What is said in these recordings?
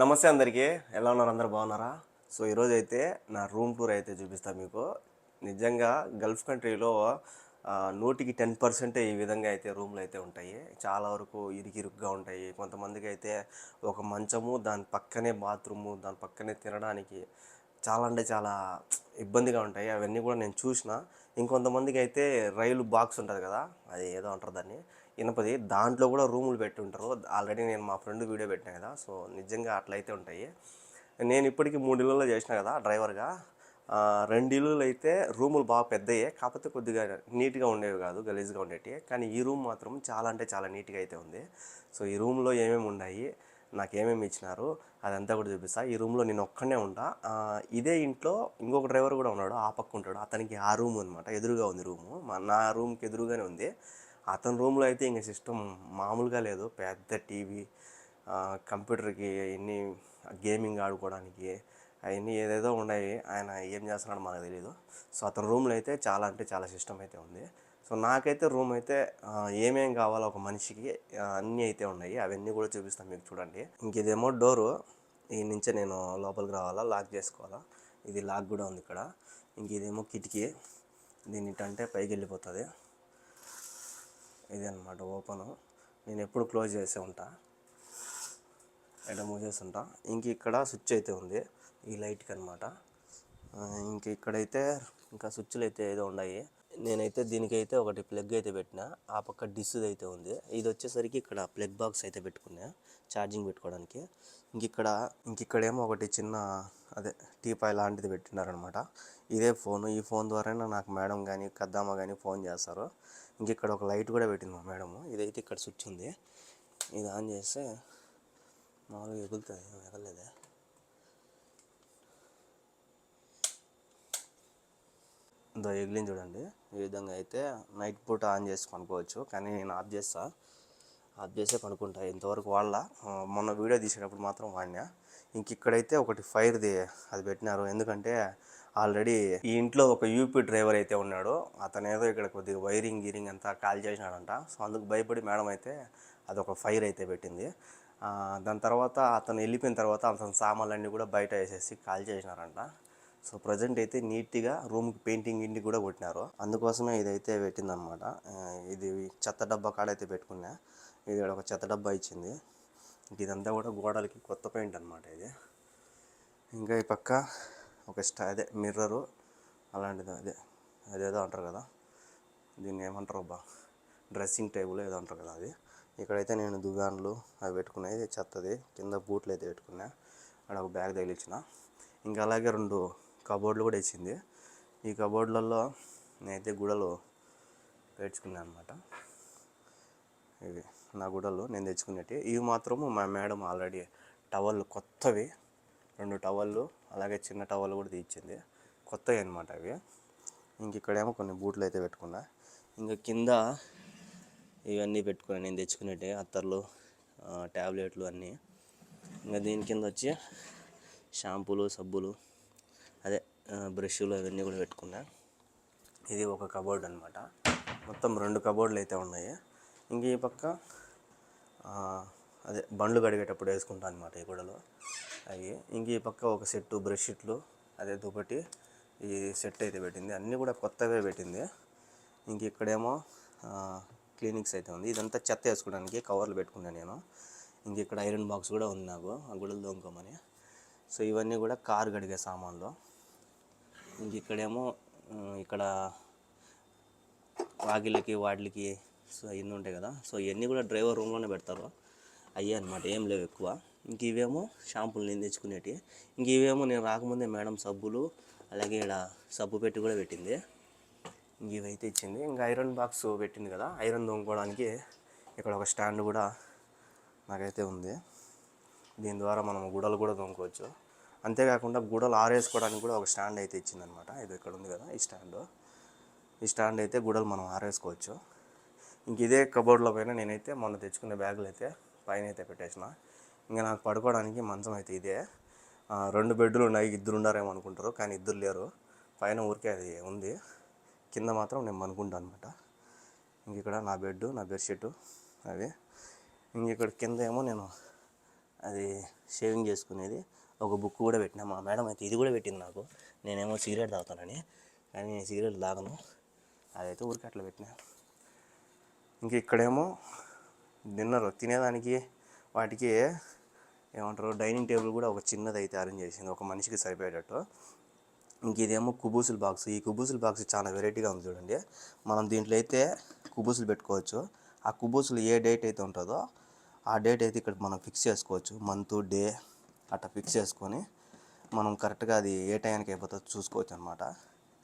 నమస్తే అందరికీ. ఎలా ఉన్నారు? అందరు బాగున్నారా? సో ఈరోజు అయితే నా రూమ్ టూర్ అయితే చూపిస్తాను మీకు. నిజంగా గల్ఫ్ కంట్రీలో నూటికి టెన్ పర్సెంట్ ఈ విధంగా అయితే రూమ్లు అయితే ఉంటాయి. చాలా వరకు ఇరుకిరుగ్గా ఉంటాయి. కొంతమందికి అయితే ఒక మంచము దాని పక్కనే బాత్రూము దాని పక్కనే తినడానికి చాలా అంటే చాలా ఇబ్బందిగా ఉంటాయి. అవన్నీ కూడా నేను చూసిన. ఇంకొంతమందికి అయితే రైలు బాక్స్ ఉంటుంది కదా అది ఏదో అంటారు దాన్ని. ఇనపది దాంట్లో కూడా రూములు పెట్టి ఉంటారు ఆల్రెడీ నేను మా ఫ్రెండ్ వీడియో పెట్టినా కదా సో నిజంగా అట్లయితే ఉంటాయి. నేను ఇప్పటికీ మూడు ఇళ్ళలో చేసిన కదా డ్రైవర్గా రెండు ఇల్లులు అయితే రూములు బాగా పెద్దయే కాకపోతే కొద్దిగా నీట్గా ఉండేవి కాదు గలీజ్గా ఉండేవి కానీ ఈ రూమ్ మాత్రం చాలా అంటే చాలా నీట్గా అయితే ఉంది. సో ఈ రూమ్లో ఏమేమి ఉన్నాయి నాకు ఏమేమి ఇచ్చినారు అదంతా కూడా చూపిస్తా. ఈ రూమ్లో నేను ఒక్కనే ఉంటా. ఇదే ఇంట్లో ఇంకొక డ్రైవర్ కూడా ఉన్నాడు ఆ పక్క ఉంటాడు. అతనికి ఆ రూమ్ అనమాట ఎదురుగా ఉంది రూము. మా నా రూమ్కి ఎదురుగానే ఉంది. అతని రూమ్లో అయితే ఇంక సిస్టమ్ మామూలుగా లేదు. పెద్ద టీవీ కంప్యూటర్కి ఎన్ని గేమింగ్ ఆడుకోవడానికి అవన్నీ ఏదేదో ఉన్నాయి. ఆయన ఏం చేస్తున్నాడో మనకు తెలియదు సో అతని రూమ్లో అయితే చాలా అంటే చాలా సిస్టమ్ అయితే ఉంది. సో నాకైతే రూమ్ అయితే ఏమేం కావాలో ఒక మనిషికి అన్నీ అయితే ఉన్నాయి. అవన్నీ కూడా చూపిస్తాను మీకు చూడండి. ఇంక ఇదేమో డోరు. ఈ నుంచే నేను లోపలికి రావాలా? లాక్ చేసుకోవాలా? ఇది లాక్ కూడా ఉంది ఇక్కడ. ఇంక ఇదేమో కిటికీ. దీని అంటే పైకి వెళ్ళిపోతుంది. ఇది అనమాట ఓపెన్. నేను ఎప్పుడు క్లోజ్ చేసే ఉంటా. ఎడ మూసేస్తుంటా ఇంక ఇక్కడ స్విచ్ అయితే ఉంది. ఈ లైట్కి అనమాట ఇంక ఇక్కడైతే ఇంకా స్విచ్లు అయితే ఏదో ఉన్నాయి నేనైతే దీనికైతే ఒకటి ప్లగ్ అయితే పెట్టిన. ఆ పక్క డిస్ అయితే ఉంది. ఇది వచ్చేసరికి ఇక్కడ ప్లగ్ బాక్స్ అయితే పెట్టుకున్నా. ఛార్జింగ్ పెట్టుకోవడానికి. ఇంక ఇక్కడ ఇంక ఇక్కడేమో ఒకటి చిన్న అదే టీపాయ్ లాంటిది పెట్టినారనమాట ఇదే ఫోన్. ఈ ఫోన్ ద్వారానే నాకు మేడం కానీ కద్దామా కానీ ఫోన్ చేస్తారు. ఇక్కడ ఒక లైట్ కూడా పెట్టింది మా మేడము. ఇదైతే ఇక్కడ స్విచ్ ఉంది. ఇది ఆన్ చేస్తే మామూలుగా ఎగులుతుంది ఎగలేదే దో ఎగిలింది చూడండి. ఈ విధంగా అయితే నైట్ పూట ఆన్ చేసి పనుకోవచ్చు. కానీ నేను ఆఫ్ చేస్తా. ఆఫ్ చేసే పనుకుంటా. ఇంతవరకు వాళ్ళ మొన్న వీడియో తీసేటప్పుడు మాత్రం వాడినా. ఇంక ఇక్కడైతే ఒకటి ఫైర్ది అది పెట్టినారు. ఎందుకంటే ఆల్రెడీ ఈ ఇంట్లో ఒక యూపీ డ్రైవర్ అయితే ఉన్నాడు. అతను ఏదో ఇక్కడ కొద్దిగా వైరింగ్ గీరింగ్ అంతా కాల్ చేసినాడంట. సో అందుకు భయపడి మేడం అయితే అది ఒక ఫైర్ అయితే పెట్టింది. దాని తర్వాత అతను వెళ్ళిపోయిన తర్వాత అతని సామాన్లన్నీ కూడా బయట వేసేసి కాల్ చేసినారంట. సో ప్రజెంట్ అయితే నీట్గా రూమ్కి పెయింటింగ్ ఇంటికి కూడా కొట్టినారు. అందుకోసమే ఇదైతే పెట్టిందనమాట. ఇది చెత్త డబ్బా కాడైతే పెట్టుకున్నా. ఇది ఒక చెత్త డబ్బా ఇచ్చింది. ఇంక ఇదంతా కూడా గోడలకి కొత్త పెయింట్ అనమాట ఇది. ఇంకా ఈ పక్క ఒక స్టా అదే మిర్రరు అలాంటిది అదే అదేదో అంటారు కదా. దీన్ని ఏమంటారు అబ్బా? డ్రెస్సింగ్ టేబుల్ ఏదో అంటారు కదా అది. ఇక్కడైతే నేను దుగాన్లు అవి పెట్టుకున్నాయి చెత్తది. కింద బూట్లు అయితే పెట్టుకున్నా అక్కడ ఒక బ్యాగ్ తగిలిచ్చిన. ఇంకా అలాగే రెండు కబోర్డ్లు కూడా ఇచ్చింది. ఈ కబోర్డ్లలో నేనైతే గుడలు పేర్చుకున్నాను అనమాట ఇవి నా గుడలు నేను తెచ్చుకునేవి ఇవి మాత్రము మా మేడం ఆల్రెడీ టవల్ కొత్తవి రెండు టవళ్ళు అలాగే చిన్న టవల్ కూడా తీయించింది. కొత్తవి అనమాట అవి. ఇంక ఇక్కడేమో కొన్ని బూట్లు అయితే పెట్టుకున్నా. ఇంకా కింద ఇవన్నీ పెట్టుకున్నాను నేను తెచ్చుకునేటి అత్తర్లు ట్యాబ్లెట్లు అన్నీ. ఇంకా దీని కింద వచ్చి షాంపూలు సబ్బులు అదే బ్రష్లు అవన్నీ కూడా పెట్టుకున్నా. ఇది ఒక కబోర్డ్ అనమాట మొత్తం రెండు కబోర్డులు అయితే ఉన్నాయి. ఇంక ఈ పక్క అదే బండ్లు కడిగేటప్పుడు వేసుకుంటాను అనమాట ఈ కూడలో అవి ఇంక ఈ పక్క ఒక సెట్టు బ్రష్ షీట్లు అదే దుప్పటి ఈ సెట్ అయితే పెట్టింది. అన్నీ కూడా కొత్తవే పెట్టింది. ఇంక ఇక్కడేమో క్లినిక్స్ అయితే ఉంది. ఇదంతా చెత్త వేసుకోవడానికి కవర్లు పెట్టుకున్నాను నేను. ఇంక ఇక్కడ ఐరన్ బాక్స్ కూడా ఉంది నాకు ఆ గుడలు దొంగమని సో ఇవన్నీ కూడా కారు కడిగే సామాన్లు. ఇంక ఇక్కడేమో ఇక్కడ వాకిళ్ళకి వాటికి సో ఇన్ని ఉంటాయి కదా. సో ఇవన్నీ కూడా డ్రైవర్ రూమ్లోనే పెడతారు. అయ్యే అనమాట ఏం లేవు ఎక్కువ. ఇంక ఇవేమో షాంపూలు నేను తెచ్చుకునేటివి. ఇంక ఇవేమో నేను రాకముందే మేడం సబ్బులు అలాగే ఇక్కడ సబ్బు పెట్టి కూడా పెట్టింది. ఇంక ఇవైతే ఇచ్చింది. ఇంకా ఐరన్ బాక్స్ పెట్టింది కదా ఐరన్ తోముకోవడానికి ఇక్కడ ఒక స్టాండ్ కూడా నాకైతే ఉంది. దీని ద్వారా మనం గుడలు కూడా తోముకోవచ్చు. అంతేకాకుండా గుడలు ఆరేసుకోవడానికి కూడా ఒక స్టాండ్ అయితే ఇచ్చిందనమాట ఇది ఇక్కడ ఉంది కదా ఈ స్టాండ్. ఈ స్టాండ్ అయితే గుడలు మనం ఆరేసుకోవచ్చు. ఇంక ఇదే కబోర్డ్లో పైన నేనైతే మొన్న తెచ్చుకునే బ్యాగులు అయితే పైన అయితే పెట్టేసిన. ఇంకా నాకు పడుకోవడానికి మంచం అయితే ఇదే. రెండు బెడ్లు ఉన్నాయి ఇద్దరు ఉండారేమో అనుకుంటారు కానీ ఇద్దరు లేరు. పైన ఊరికే అది ఉంది. కింద మాత్రం నేను అనుకుంటాను అనమాట ఇంక ఇక్కడ నా బెడ్ నా బెడ్షీట్ అవి. ఇంక ఇక్కడ కింద ఏమో నేను అది షేవింగ్ చేసుకునేది. ఒక బుక్ కూడా పెట్టినా. మా మేడం అయితే ఇది కూడా పెట్టింది నాకు. నేనేమో సిగరెట్ తాగుతానని కానీ నేను సిగరెట్ తాగను. అదైతే ఊరికే అట్లా పెట్టినా. ఇంక ఇక్కడేమో డిన్నర్ తినేదానికి వాటికి ఏమంటారు డైనింగ్ టేబుల్ కూడా ఒక చిన్నది అయితే అరేంజ్ చేసింది. ఒక మనిషికి సరిపోయేటట్టు. ఇంక ఇదేమో కుబూసుల బాక్స్. ఈ కుబూసుల బాక్స్ చాలా వెరైటీగా ఉంది చూడండి. మనం దీంట్లో అయితే కుబూసులు పెట్టుకోవచ్చు. ఆ కుబూసులు ఏ డేట్ అయితే ఉంటుందో ఆ డేట్ అయితే ఇక్కడ మనం ఫిక్స్ చేసుకోవచ్చు. మంత్ డే అట్లా ఫిక్స్ చేసుకొని మనం కరెక్ట్గా అది ఏ టైంకి అయిపోతుందో చూసుకోవచ్చు అనమాట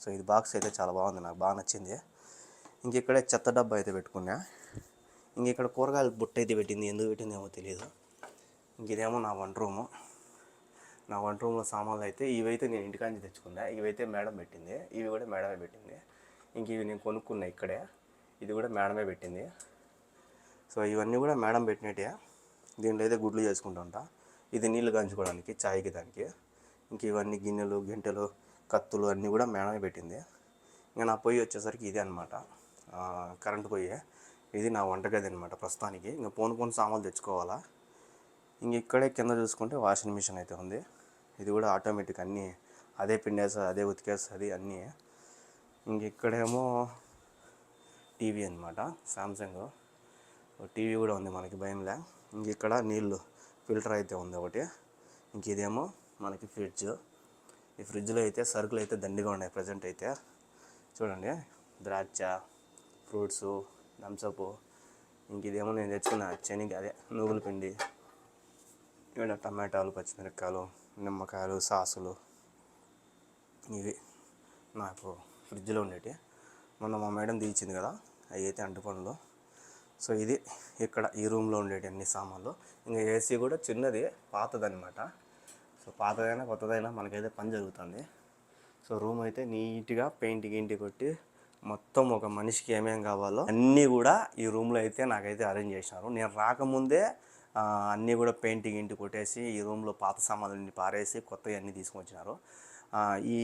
సో ఇది బాక్స్ అయితే చాలా బాగుంది. నాకు బాగా నచ్చింది. ఇంక ఇక్కడే చెత్త డబ్బా అయితే పెట్టుకున్నా. ఇంక ఇక్కడ కూరగాయల బుట్ట అయితే పెట్టింది ఎందుకు పెట్టింది ఏమో తెలియదు ఇంక ఇదేమో నా వంట రూము. నా వంట రూమ్లో సామాన్లు అయితే ఇవైతే నేను ఇంటికాంచి తెచ్చుకున్నా. ఇవైతే మేడం పెట్టింది. ఇవి కూడా మేడమే పెట్టింది. ఇంక ఇవి నేను కొనుక్కున్నా ఇక్కడే. ఇది కూడా మేడమే పెట్టింది. సో ఇవన్నీ కూడా మేడం పెట్టినట్టే. దీంట్లో అయితే గుడ్లు చేసుకుంటూ ఉంటా. ఇది నీళ్ళు కంచుకోవడానికి చాయ్కి దానికి. ఇంక ఇవన్నీ గిన్నెలు గింటెలు కత్తులు అన్నీ కూడా మేడమే పెట్టింది. ఇంకా నా పొయ్యి వచ్చేసరికి ఇదే అనమాట కరెంటు పొయ్యి. ఇది నా వంటగది అనమాట ప్రస్తుతానికి. ఇంకా పోను పోను సామాన్లు తెచ్చుకోవాలా? ఇంక ఇక్కడే కింద చూసుకుంటే వాషింగ్ మిషన్ అయితే ఉంది. ఇది కూడా ఆటోమేటిక్ అన్నీ అదే పిండేస్తుంది అదే ఉతికేస్తుంది అన్నీ. ఇంక ఇక్కడేమో టీవీ అనమాట సామ్సంగ్. టీవీ కూడా ఉంది మనకి భయంలే. ఇంక ఇక్కడ నీళ్ళు ఫిల్టర్ అయితే ఉంది ఒకటి. ఇంక ఇదేమో మనకి ఫ్రిడ్జ్. ఈ ఫ్రిడ్జ్లో అయితే సరుకులు అయితే దండిగా ఉన్నాయి ప్రజెంట్ అయితే. చూడండి ద్రాక్ష ఫ్రూట్స్ థమ్సప్ ఇంక ఇదేమో నేను తెచ్చుకున్న శనగ అదే నువ్వుల పిండి. ఇక్కడ టమాటాలు పచ్చిమిరపకాయలు నిమ్మకాయలు సాసులు. ఇవి నాకు ఫ్రిడ్జ్లో ఉండేటి మొన్న మా మేడం తీయించింది కదా అవి అయితే అంటు సో ఇది ఇక్కడ ఈ రూమ్లో ఉండేటి అన్ని సామాన్లు. ఇంకా ఏసీ కూడా చిన్నది పాతదనమాట సో పాతదైనా కొత్తదైనా మనకైతే పని జరుగుతుంది. సో రూమ్ అయితే నీట్గా పెయింట్ గింటి కొట్టి మొత్తం ఒక మనిషికి ఏమేం కావాలో అన్నీ కూడా ఈ రూమ్లో అయితే నాకైతే అరేంజ్ చేసినారు నేను రాకముందే అన్నీ కూడా పెయింటింగ్ ఇంటి కొట్టేసి ఈ రూమ్లో పాత సామాన్లన్నీ పారేసి కొత్తవి అన్నీ తీసుకొచ్చినారు. ఈ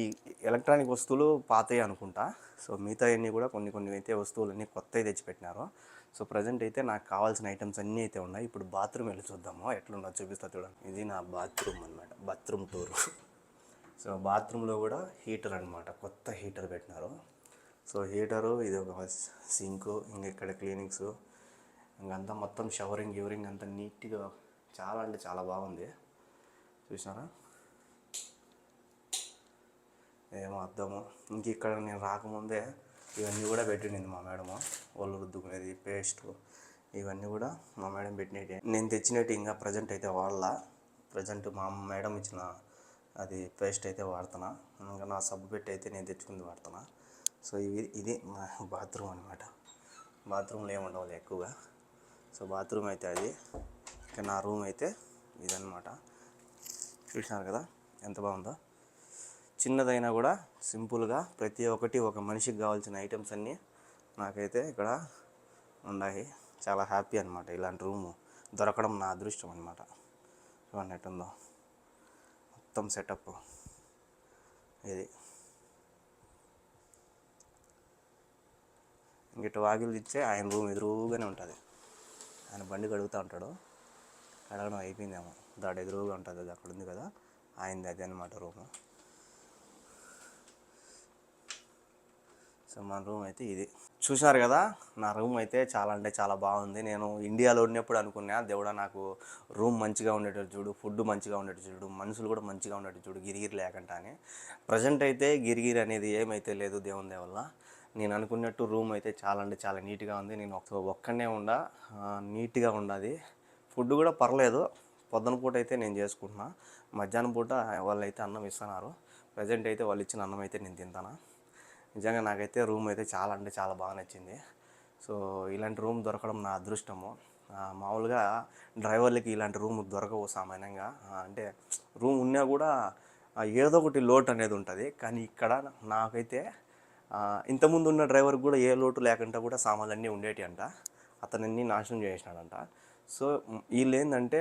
ఎలక్ట్రానిక్ వస్తువులు పాతవి అనుకుంటా. సో మిగతా అన్నీ కూడా కొన్ని కొన్ని అయితే వస్తువులన్నీ కొత్తవి తెచ్చిపెట్టినారు. సో ప్రజెంట్ అయితే నాకు కావాల్సిన ఐటమ్స్ అన్నీ అయితే ఉన్నాయి. ఇప్పుడు బాత్రూమ్ వెళ్ళి చూద్దాము. ఎట్లున్నా చూపిస్తా చూడండి. ఇది నా బాత్రూమ్ అనమాట బాత్రూమ్ టూర్. సో బాత్రూంలో కూడా హీటర్ అనమాట కొత్త హీటర్ పెట్టినారు. సో హీటరు ఇది ఒక సింకు ఇంక ఇక్కడ క్లీనింగ్స్ ఇంకంతా మొత్తం షవరింగ్ గివరింగ్ అంతా నీట్గా చాలా అంటే చాలా బాగుంది. చూసినారా? ఏమో అర్థము. ఇంక ఇక్కడ నేను రాకముందే ఇవన్నీ కూడా పెట్టిండింది మా మేడము. ఒళ్ళు రుద్దుకునేది పేస్ట్ ఇవన్నీ కూడా మా మేడం పెట్టినట్టే. నేను తెచ్చినట్టు ఇంకా ప్రజెంట్ అయితే వాడలా. ప్రజెంట్ మా మేడం ఇచ్చిన అది పేస్ట్ అయితే వాడుతున్నా. ఇంకా నా సబ్బు పెట్టి అయితే నేను తెచ్చుకుంది వాడుతున్నా. సో ఇది ఇది మా బాత్రూమ్ అనమాట బాత్రూంలో ఏముండవు ఎక్కువగా. సో బాత్రూమ్ అయితే అది. ఇక నా రూమ్ అయితే ఇదనమాట చూసినారు కదా ఎంత బాగుందో. చిన్నదైనా కూడా సింపుల్గా ప్రతి ఒక్కటి ఒక మనిషికి కావాల్సిన ఐటమ్స్ అన్నీ నాకైతే ఇక్కడ ఉన్నాయి. చాలా హ్యాపీ అనమాట ఇలాంటి రూము. దొరకడం నా అదృష్టం అనమాట చూడండి ఎట్టుందో. మొత్తం సెటప్. ఇది. ఇటు వాకిలు ఇచ్చే ఆయన రూమ్ ఎదురుగానే ఉంటుంది. ఆయన బండి కడుగుతూ ఉంటాడు. కడగడం అయిపోయిందేమో. దాడి ఎదురుగా ఉంటుంది అది అక్కడ ఉంది కదా. ఆయనది అదే అనమాట రూము. సో మన రూమ్ అయితే ఇది. చూశారు కదా నా రూమ్ అయితే చాలా అంటే చాలా బాగుంది. నేను ఇండియాలో ఉన్నప్పుడు అనుకున్నా దేవుడా నాకు రూమ్ మంచిగా ఉండేటట్టు చూడు ఫుడ్ మంచిగా ఉండేటట్టు చూడు మనుషులు కూడా మంచిగా ఉండేటట్టు చూడు గిరిగిరి లేకుండా అని ప్రజెంట్ అయితే గిరిగిరి అనేది ఏమైతే లేదు దేవుని దేవల్ల. నేను అనుకున్నట్టు రూమ్ అయితే చాలా అంటే చాలా నీట్గా ఉంది. నేను ఒక ఒక్కనే ఉండ నీట్గా ఉండదు ఫుడ్ కూడా పర్లేదు. పొద్దున పూట అయితే నేను చేసుకుంటున్నా. మధ్యాహ్నం పూట వాళ్ళు అయితే అన్నం ఇస్తున్నారు. ప్రజెంట్ అయితే వాళ్ళు ఇచ్చిన అన్నం అయితే నేను తింటాను. నిజంగా నాకైతే రూమ్ అయితే చాలా అంటే చాలా బాగా నచ్చింది. సో ఇలాంటి రూమ్ దొరకడం నా అదృష్టము. మామూలుగా డ్రైవర్లకి ఇలాంటి రూమ్ దొరకవు సామాన్యంగా. అంటే రూమ్ ఉన్నా కూడా ఏదో ఒకటి లోటు అనేది ఉంటుంది. కానీ ఇక్కడ నాకైతే ఇంతకుముందు ఉన్న డ్రైవర్కి కూడా ఏ లోటు లేకుండా కూడా సామాన్లన్నీ ఉండేటి అంట. అతనన్నీ నాశనం చేసినాడంట సో వీళ్ళు ఏంటంటే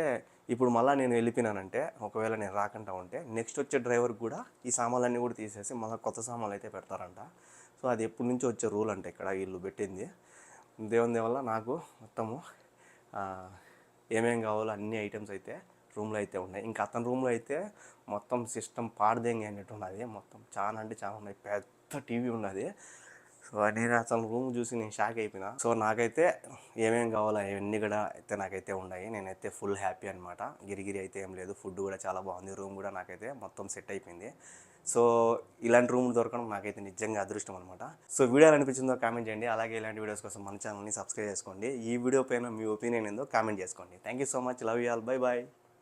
ఇప్పుడు మళ్ళీ నేను వెళ్ళిపోయినానంటే ఒకవేళ నేను రాకుండా ఉంటే నెక్స్ట్ వచ్చే డ్రైవర్కి కూడా ఈ సామాన్లన్నీ కూడా తీసేసి మళ్ళీ కొత్త సామాన్లు అయితే పెడతారంట. సో అది ఎప్పటి నుంచో వచ్చే రూల్ అంట ఇక్కడ వీళ్ళు పెట్టింది. దేవుని వల్ల నాకు మొత్తము ఏమేం కావాలో అన్ని ఐటమ్స్ అయితే రూమ్లో అయితే ఉన్నాయి. ఇంకా అతని రూమ్లో అయితే మొత్తం సిస్టమ్ పాడదేంగి అన్నట్టు ఉన్నది. మొత్తం చాలా అంటే చాలా ఉన్నాయి. పెద్ద పెద్ద టీవీ ఉన్నది. సో నేను అసలు రూమ్ చూసి నేను షాక్ అయిపోయినా. సో నాకైతే ఏమేమి కావాలో అవన్నీ కూడా అయితే నాకైతే ఉన్నాయి. నేనైతే ఫుల్ హ్యాపీ అనమాట గిరిగిరి అయితే ఏం లేదు. ఫుడ్ కూడా చాలా బాగుంది. రూమ్ కూడా నాకైతే మొత్తం సెట్ అయిపోయింది. సో ఇలాంటి రూమ్ దొరకడం నాకైతే నిజంగా అదృష్టం అనమాట సో వీడియో ఎలా అనిపించిందో కామెంట్ చేయండి. అలాగే ఇలాంటి వీడియోస్ కోసం మన ఛానల్ని సబ్స్క్రైబ్ చేసుకోండి. ఈ వీడియో పైన మీ ఒపీనియన్ ఏందో కామెంట్ చేసుకోండి. Thank you so much love you all bye bye